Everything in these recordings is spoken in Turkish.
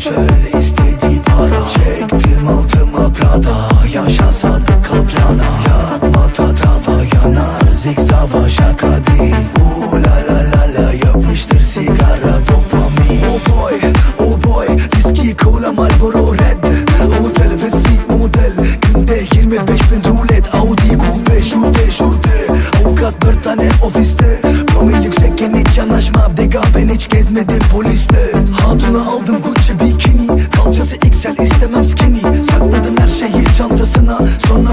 Çöl istedi para. Çektim altıma Prada. Yaşa sadık kal plana Yapma tatava yanar. Zigzava şaka değil. La la la Yapıştır sigara dopamin. Oh boy oh boy. Viski cola Marlboro red. Hotel ve suite model. Günde 25 bin rulet. Audi coupe şute şute Avukat dört tane ofiste. Promil yüksekken hiç yanaşma. Dega hiç gezmedim poliste. Hatuna aldım Gucci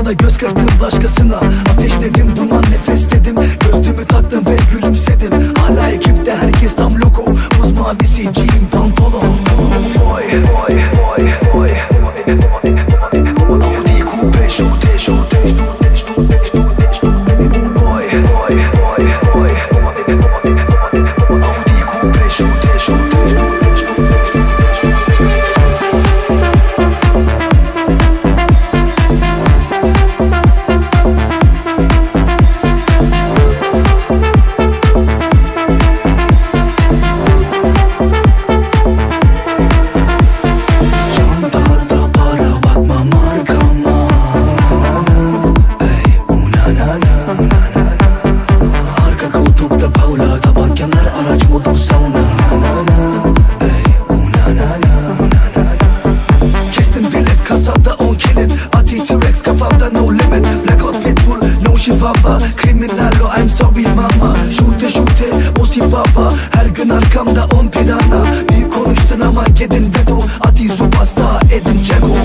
Da göz kırptım başkasına Ateşledim duman nefes dedim Gözlüğümü taktım ve gülümsedim Hala ekipte herkes tam logo Buz mavisi jean pantolon Boy boy boy boy Audi coupe şute şute Boy boy boy boy Audi coupe şute şute Kafamda no limit. Blackout Pitbull no şifapa Kriminallo I'm sorry mama. Şute şute Bosi baba Her gün arkamda on plana. Büyük konuştun ama gedin veto Ati Zubasta Edin Cego